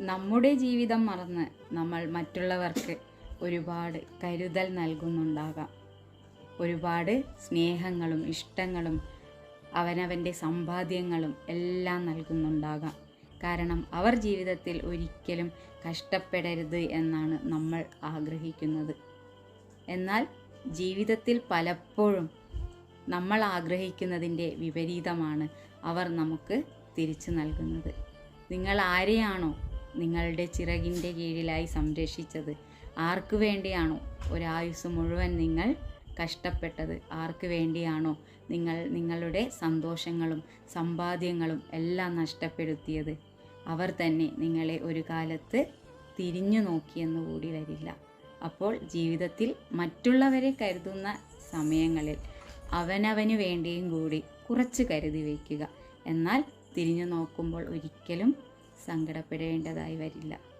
നമ്മുടെ ജീവിതം മറന്ന് നമ്മൾ മറ്റുള്ളവർക്ക് ഒരുപാട് കരുതൽ നൽകുന്നുണ്ടാകാം. ഒരുപാട് സ്നേഹങ്ങളും ഇഷ്ടങ്ങളും അവനവന്റെ സമ്പാദ്യങ്ങളും എല്ലാം നൽകുന്നുണ്ടാകാം. കാരണം അവർ ജീവിതത്തിൽ ഒരിക്കലും കഷ്ടപ്പെടരുത് എന്നാണ് നമ്മൾ ആഗ്രഹിക്കുന്നത്. എന്നാൽ ജീവിതത്തിൽ പലപ്പോഴും നമ്മൾ ആഗ്രഹിക്കുന്നതിന്റെ വിപരീതമാണ് അവർ നമുക്ക് തിരിച്ചു നൽകുന്നത്. നിങ്ങൾ ആരെയാണോ നിങ്ങളുടെ ചിറകിന്റെ കീഴിലായി സംരക്ഷിച്ചത്. ആർക്കു വേണ്ടിയാണോ? ഒരായുസ് മുഴുവൻ നിങ്ങൾ കഷ്ടപ്പെട്ടത്. ആർക്ക് വേണ്ടിയാണോ നിങ്ങൾ നിങ്ങളുടെ സന്തോഷങ്ങളും സമ്പാദ്യങ്ങളും എല്ലാം നഷ്ടപ്പെടുത്തിയത്? അവർ തന്നെ നിങ്ങളെ ഒരു കാലത്ത് തിരിഞ്ഞു നോക്കിയെന്ന് കൂടി വരില്ല. അപ്പോൾ ജീവിതത്തിൽ മറ്റുള്ളവരെ കരുതുന്ന സമയങ്ങളിൽ അവനവന് വേണ്ടിയും കൂടി കുറച്ച് കരുതി വയ്ക്കുക. എന്നാൽ തിരിഞ്ഞു നോക്കുമ്പോൾ ഒരിക്കലും സങ്കടപ്പെടേണ്ടതായി വരില്ല.